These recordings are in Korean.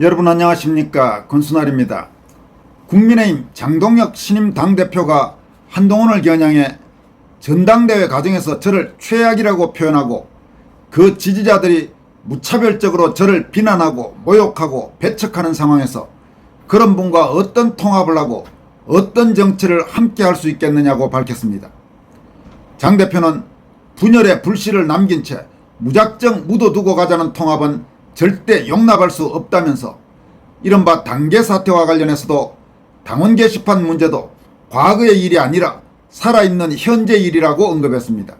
여러분 안녕하십니까 권순알입니다. 국민의힘 장동혁 신임 당대표가 한동훈을 겨냥해 전당대회 과정에서 저를 최악이라고 표현하고 그 지지자들이 무차별적으로 저를 비난하고 모욕하고 배척하는 상황에서 그런 분과 어떤 통합을 하고 어떤 정치를 함께 할 수 있겠느냐고 밝혔습니다. 장 대표는 분열의 불씨를 남긴 채 무작정 묻어두고 가자는 통합은 절대 용납할 수 없다면서 이른바 단계 사태와 관련해서도 당원 게시판 문제도 과거의 일이 아니라 살아있는 현재 일이라고 언급했습니다.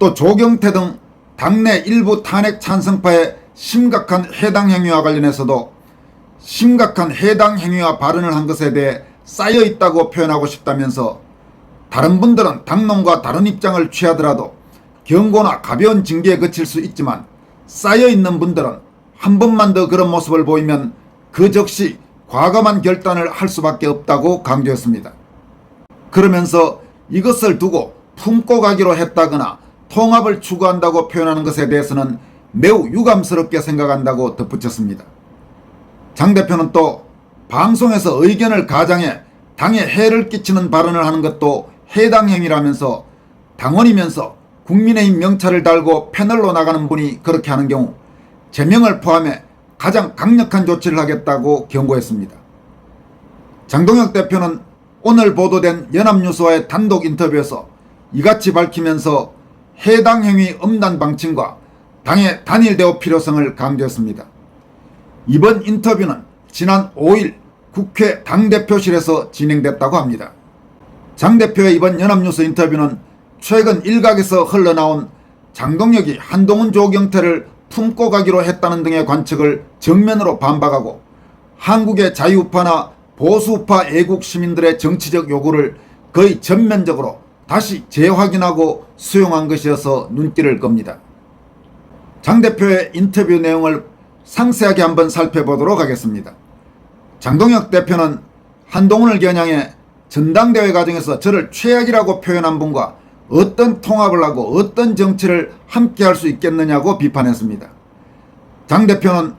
또 조경태 등 당내 일부 탄핵 찬성파의 심각한 해당 행위와 관련해서도 심각한 해당 행위와 발언을 한 것에 대해 쌓여 있다고 표현하고 싶다면서 다른 분들은 당론과 다른 입장을 취하더라도 경고나 가벼운 징계에 그칠 수 있지만 쌓여 있는 분들은 한 번만 더 그런 모습을 보이면 그 즉시 과감한 결단을 할 수밖에 없다고 강조했습니다. 그러면서 이것을 두고 품고 가기로 했다거나 통합을 추구한다고 표현하는 것에 대해서는 매우 유감스럽게 생각한다고 덧붙였습니다. 장 대표는 또 방송에서 의견을 가장해 당에 해를 끼치는 발언을 하는 것도 해당 행위라면서 당원이면서 국민의힘 명찰을 달고 패널로 나가는 분이 그렇게 하는 경우 제명을 포함해 가장 강력한 조치를 하겠다고 경고했습니다. 장동혁 대표는 오늘 보도된 연합뉴스와의 단독 인터뷰에서 이같이 밝히면서 해당 행위 엄단 방침과 당의 단일대우 필요성을 강조했습니다. 이번 인터뷰는 지난 5일 국회 당대표실에서 진행됐다고 합니다. 장 대표의 이번 연합뉴스 인터뷰는 최근 일각에서 흘러나온 장동혁이 한동훈 조경태를 품고 가기로 했다는 등의 관측을 정면으로 반박하고 한국의 자유우파나 보수우파 애국 시민들의 정치적 요구를 거의 전면적으로 다시 재확인하고 수용한 것이어서 눈길을 겁니다. 장 대표의 인터뷰 내용을 상세하게 한번 살펴보도록 하겠습니다. 장동혁 대표는 한동훈을 겨냥해 전당대회 과정에서 저를 최악이라고 표현한 분과 어떤 통합을 하고 어떤 정치를 함께 할 수 있겠느냐고 비판했습니다. 장 대표는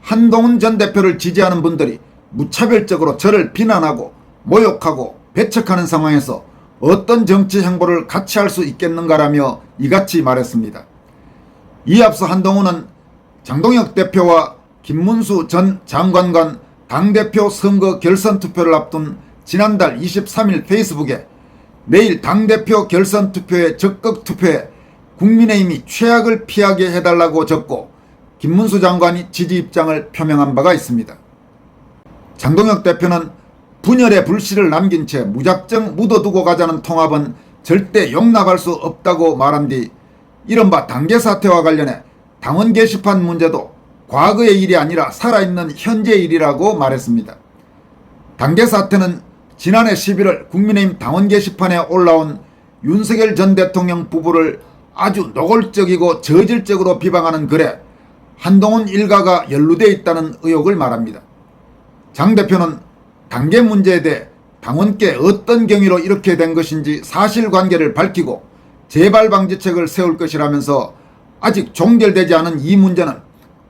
한동훈 전 대표를 지지하는 분들이 무차별적으로 저를 비난하고 모욕하고 배척하는 상황에서 어떤 정치 행보를 같이 할 수 있겠는가라며 이같이 말했습니다. 이 앞서 한동훈은 장동혁 대표와 김문수 전 장관 간 당대표 선거 결선 투표를 앞둔 지난달 23일 페이스북에 내일 당대표 결선 투표에 적극 투표해 국민의힘이 최악을 피하게 해달라고 적고 김문수 장관이 지지 입장을 표명한 바가 있습니다. 장동혁 대표는 분열의 불씨를 남긴 채 무작정 묻어두고 가자는 통합은 절대 용납할 수 없다고 말한 뒤 이른바 단계 사태와 관련해 당원 게시판 문제도 과거의 일이 아니라 살아있는 현재 일이라고 말했습니다. 단계 사태는 지난해 11월 국민의힘 당원 게시판에 올라온 윤석열 전 대통령 부부를 아주 노골적이고 저질적으로 비방하는 글에 한동훈 일가가 연루돼 있다는 의혹을 말합니다. 장 대표는 단계 문제에 대해 당원께 어떤 경위로 이렇게 된 것인지 사실관계를 밝히고 재발 방지책을 세울 것이라면서 아직 종결되지 않은 이 문제는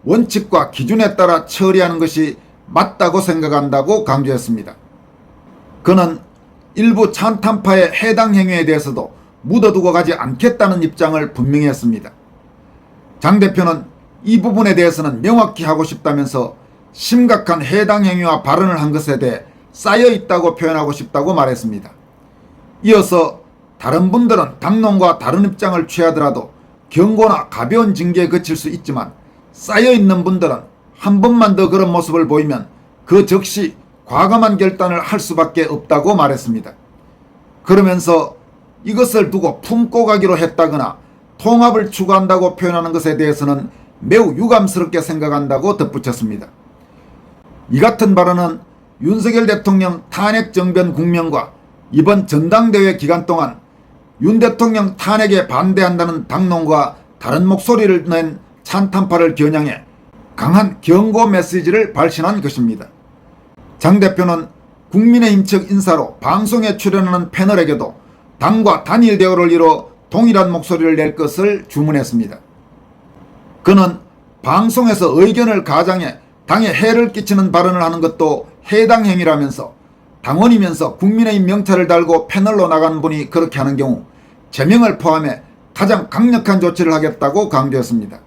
원칙과 기준에 따라 처리하는 것이 맞다고 생각한다고 강조했습니다. 그는 일부 찬탄파의 해당 행위에 대해서도 묻어두고 가지 않겠다는 입장을 분명히 했습니다. 장 대표는 이 부분에 대해서는 명확히 하고 싶다면서 심각한 해당 행위와 발언을 한 것에 대해 쌓여 있다고 표현하고 싶다고 말했습니다. 이어서 다른 분들은 당론과 다른 입장을 취하더라도 경고나 가벼운 징계에 그칠 수 있지만 쌓여 있는 분들은 한 번만 더 그런 모습을 보이면 그 즉시 과감한 결단을 할 수밖에 없다고 말했습니다. 그러면서 이것을 두고 품고 가기로 했다거나 통합을 추구한다고 표현하는 것에 대해서는 매우 유감스럽게 생각한다고 덧붙였습니다. 이 같은 발언은 윤석열 대통령 탄핵 정변 국면과 이번 전당대회 기간 동안 윤 대통령 탄핵에 반대한다는 당론과 다른 목소리를 낸 찬탄파를 겨냥해 강한 경고 메시지를 발신한 것입니다. 장 대표는 국민의힘 측 인사로 방송에 출연하는 패널에게도 당과 단일 대우를 이뤄 동일한 목소리를 낼 것을 주문했습니다. 그는 방송에서 의견을 가장해 당에 해를 끼치는 발언을 하는 것도 해당 행위라면서 당원이면서 국민의힘 명찰을 달고 패널로 나가는 분이 그렇게 하는 경우 제명을 포함해 가장 강력한 조치를 하겠다고 강조했습니다.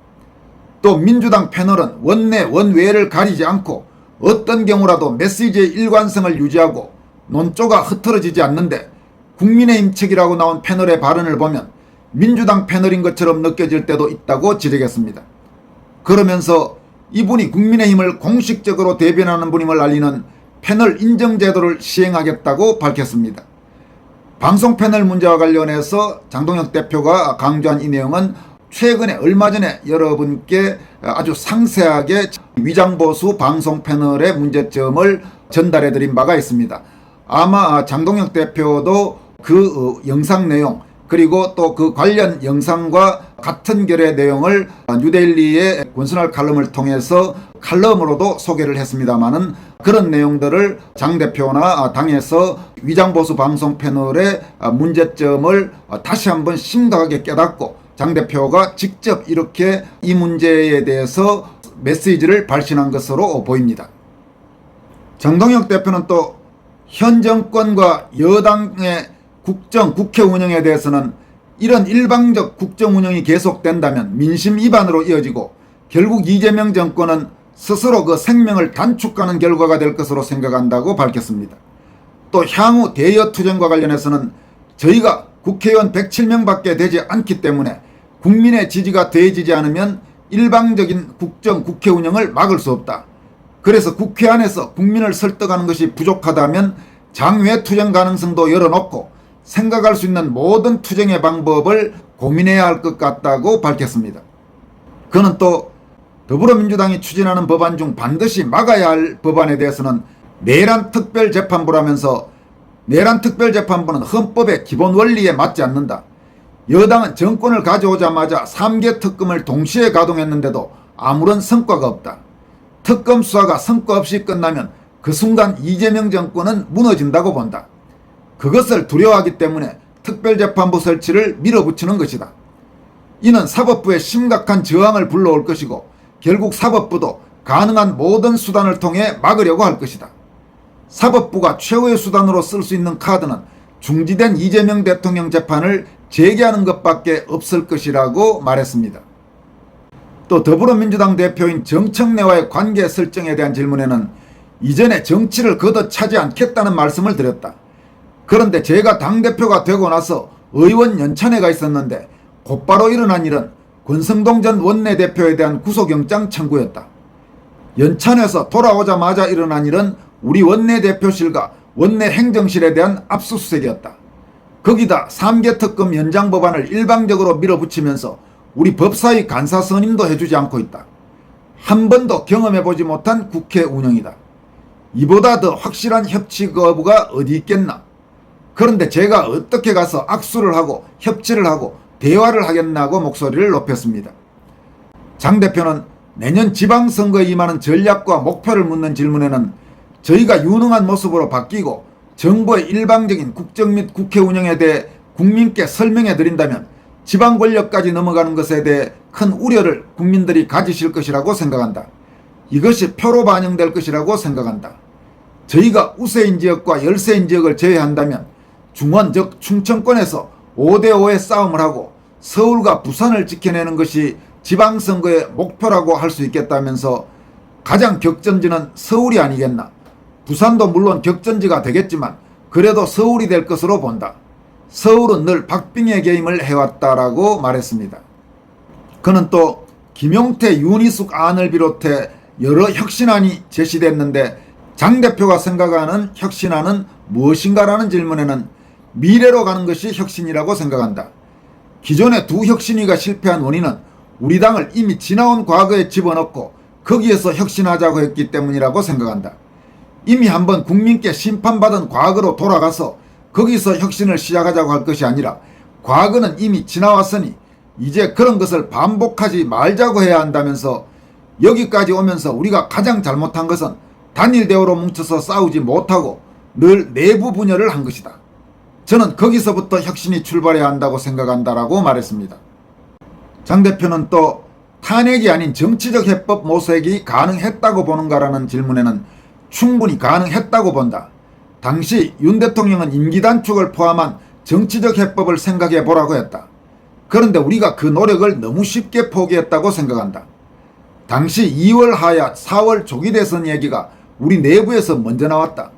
또 민주당 패널은 원내 원외를 가리지 않고 어떤 경우라도 메시지의 일관성을 유지하고 논조가 흐트러지지 않는데 국민의힘 측이라고 나온 패널의 발언을 보면 민주당 패널인 것처럼 느껴질 때도 있다고 지적했습니다. 그러면서 이분이 국민의힘을 공식적으로 대변하는 분임을 알리는 패널 인정 제도를 시행하겠다고 밝혔습니다. 방송 패널 문제와 관련해서 장동혁 대표가 강조한 이 내용은 최근에 얼마 전에 여러분께 아주 상세하게 위장보수 방송 패널의 문제점을 전달해 드린 바가 있습니다. 아마 장동혁 대표도 그 어, 영상 내용 그리고 또 그 관련 영상과 같은 결의 내용을 뉴데일리의 권순할 칼럼을 통해서 칼럼으로도 소개를 했습니다마는 그런 내용들을 장 대표나 당에서 위장보수 방송 패널의 문제점을 다시 한번 심각하게 깨닫고 장 대표가 직접 이렇게 이 문제에 대해서 메시지를 발신한 것으로 보입니다. 정동혁 대표는 또 현 정권과 여당의 국정, 국회 운영에 대해서는 이런 일방적 국정 운영이 계속된다면 민심 위반으로 이어지고 결국 이재명 정권은 스스로 그 생명을 단축하는 결과가 될 것으로 생각한다고 밝혔습니다. 또 향후 대여 투쟁과 관련해서는 저희가 국회의원 107명 밖에 되지 않기 때문에 국민의 지지가 더해지지 않으면 일방적인 국정 국회 운영을 막을 수 없다. 그래서 국회 안에서 국민을 설득하는 것이 부족하다면 장외 투쟁 가능성도 열어놓고 생각할 수 있는 모든 투쟁의 방법을 고민해야 할 것 같다고 밝혔습니다. 그는 또 더불어민주당이 추진하는 법안 중 반드시 막아야 할 법안에 대해서는 내란 특별재판부라면서 내란 특별재판부는 헌법의 기본 원리에 맞지 않는다. 여당은 정권을 가져오자마자 3개 특검을 동시에 가동했는데도 아무런 성과가 없다. 특검 수사가 성과 없이 끝나면 그 순간 이재명 정권은 무너진다고 본다. 그것을 두려워하기 때문에 특별재판부 설치를 밀어붙이는 것이다. 이는 사법부의 심각한 저항을 불러올 것이고 결국 사법부도 가능한 모든 수단을 통해 막으려고 할 것이다. 사법부가 최후의 수단으로 쓸 수 있는 카드는 중지된 이재명 대통령 재판을 재개하는 것밖에 없을 것이라고 말했습니다. 또 더불어민주당 대표인 정청래와의 관계 설정에 대한 질문에는 이전에 정치를 걷어차지 않겠다는 말씀을 드렸다. 그런데 제가 당대표가 되고 나서 의원 연찬회가 있었는데 곧바로 일어난 일은 권성동 전 원내대표에 대한 구속영장 청구였다. 연찬에서 돌아오자마자 일어난 일은 우리 원내대표실과 원내 행정실에 대한 압수수색이었다. 거기다 3개 특검 연장 법안을 일방적으로 밀어붙이면서 우리 법사위 간사 선임도 해주지 않고 있다. 한 번도 경험해보지 못한 국회 운영이다. 이보다 더 확실한 협치 거부가 어디 있겠나. 그런데 제가 어떻게 가서 악수를 하고 협치를 하고 대화를 하겠나고 목소리를 높였습니다. 장 대표는 내년 지방선거에 임하는 전략과 목표를 묻는 질문에는 저희가 유능한 모습으로 바뀌고 정부의 일방적인 국정 및 국회 운영에 대해 국민께 설명해 드린다면 지방 권력까지 넘어가는 것에 대해 큰 우려를 국민들이 가지실 것이라고 생각한다. 이것이 표로 반영될 것이라고 생각한다. 저희가 우세인 지역과 열세인 지역을 제외한다면 중원 즉 충청권에서 5대5의 싸움을 하고 서울과 부산을 지켜내는 것이 지방선거의 목표라고 할 수 있겠다면서 가장 격전지는 서울이 아니겠나. 부산도 물론 격전지가 되겠지만 그래도 서울이 될 것으로 본다. 서울은 늘 박빙의 게임을 해왔다라고 말했습니다. 그는 또 김용태, 윤희숙 안을 비롯해 여러 혁신안이 제시됐는데 장 대표가 생각하는 혁신안은 무엇인가라는 질문에는 미래로 가는 것이 혁신이라고 생각한다. 기존의 두 혁신위가 실패한 원인은 우리 당을 이미 지나온 과거에 집어넣고 거기에서 혁신하자고 했기 때문이라고 생각한다. 이미 한번 국민께 심판받은 과거로 돌아가서 거기서 혁신을 시작하자고 할 것이 아니라 과거는 이미 지나왔으니 이제 그런 것을 반복하지 말자고 해야 한다면서 여기까지 오면서 우리가 가장 잘못한 것은 단일 대우로 뭉쳐서 싸우지 못하고 늘 내부 분열을 한 것이다. 저는 거기서부터 혁신이 출발해야 한다고 생각한다라고 말했습니다. 장 대표는 또 탄핵이 아닌 정치적 해법 모색이 가능했다고 보는가라는 질문에는 충분히 가능했다고 본다. 당시 윤 대통령은 임기 단축을 포함한 정치적 해법을 생각해 보라고 했다. 그런데 우리가 그 노력을 너무 쉽게 포기했다고 생각한다. 당시 2월 하야 4월 조기 대선 얘기가 우리 내부에서 먼저 나왔다.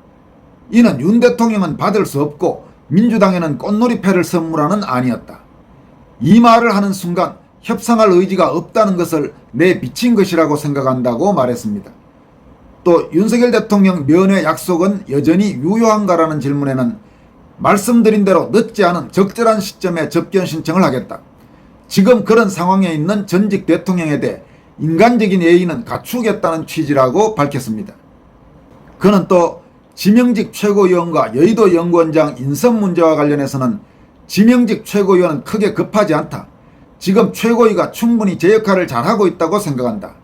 이는 윤 대통령은 받을 수 없고 민주당에는 꽃놀이패를 선물하는 아니었다. 이 말을 하는 순간 협상할 의지가 없다는 것을 내비친 것이라고 생각한다고 말했습니다. 또 윤석열 대통령 면회 약속은 여전히 유효한가라는 질문에는 말씀드린 대로 늦지 않은 적절한 시점에 접견 신청을 하겠다. 지금 그런 상황에 있는 전직 대통령에 대해 인간적인 예의는 갖추겠다는 취지라고 밝혔습니다. 그는 또 지명직 최고위원과 여의도 연구원장 인선 문제와 관련해서는 지명직 최고위원은 크게 급하지 않다. 지금 최고위가 충분히 제 역할을 잘하고 있다고 생각한다.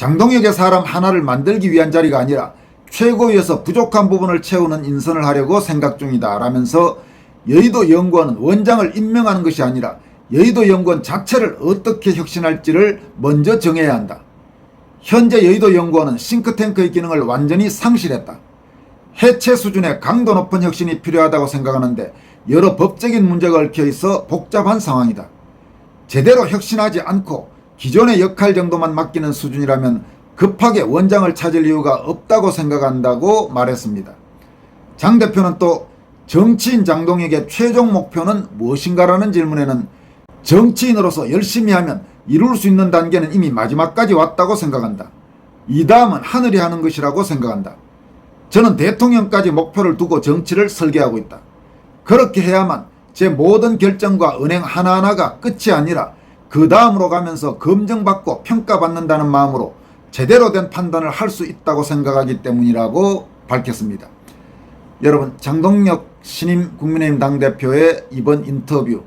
장동혁의 사람 하나를 만들기 위한 자리가 아니라 최고위에서 부족한 부분을 채우는 인선을 하려고 생각 중이다. 라면서 여의도 연구원은 원장을 임명하는 것이 아니라 여의도 연구원 자체를 어떻게 혁신할지를 먼저 정해야 한다. 현재 여의도 연구원은 싱크탱크의 기능을 완전히 상실했다. 해체 수준의 강도 높은 혁신이 필요하다고 생각하는데 여러 법적인 문제가 얽혀 있어 복잡한 상황이다. 제대로 혁신하지 않고 기존의 역할 정도만 맡기는 수준이라면 급하게 원장을 찾을 이유가 없다고 생각한다고 말했습니다. 장 대표는 또 정치인 장동혁의 최종 목표는 무엇인가라는 질문에는 정치인으로서 열심히 하면 이룰 수 있는 단계는 이미 마지막까지 왔다고 생각한다. 이 다음은 하늘이 하는 것이라고 생각한다. 저는 대통령까지 목표를 두고 정치를 설계하고 있다. 그렇게 해야만 제 모든 결정과 은행 하나하나가 끝이 아니라 그 다음으로 가면서 검증받고 평가받는다는 마음으로 제대로 된 판단을 할 수 있다고 생각하기 때문이라고 밝혔습니다. 여러분 장동혁 신임 국민의힘 당대표의 이번 인터뷰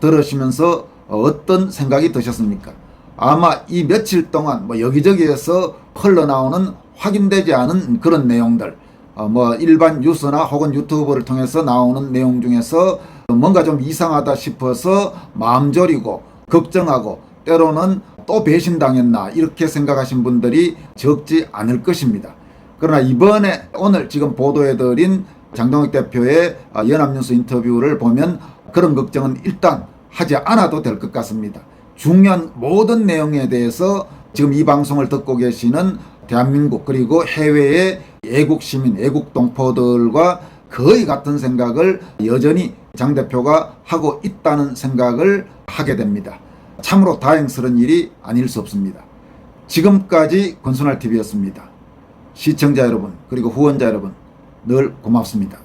들으시면서 어떤 생각이 드셨습니까? 아마 이 며칠 동안 뭐 여기저기에서 흘러나오는 확인되지 않은 그런 내용들 어, 뭐 일반 뉴스나 혹은 유튜브를 통해서 나오는 내용 중에서 뭔가 좀 이상하다 싶어서 마음 졸이고 걱정하고 때로는 또 배신당했나 이렇게 생각하신 분들이 적지 않을 것입니다. 그러나 이번에 오늘 지금 보도해드린 장동혁 대표의 어, 연합뉴스 인터뷰를 보면 그런 걱정은 일단 하지 않아도 될 것 같습니다. 중요한 모든 내용에 대해서 지금 이 방송을 듣고 계시는 대한민국 그리고 해외의 애국 시민, 애국 동포들과 거의 같은 생각을 여전히 장 대표가 하고 있다는 생각을 하게 됩니다. 참으로 다행스러운 일이 아닐 수 없습니다. 지금까지 권순할 TV였습니다. 시청자 여러분 그리고 후원자 여러분 늘 고맙습니다.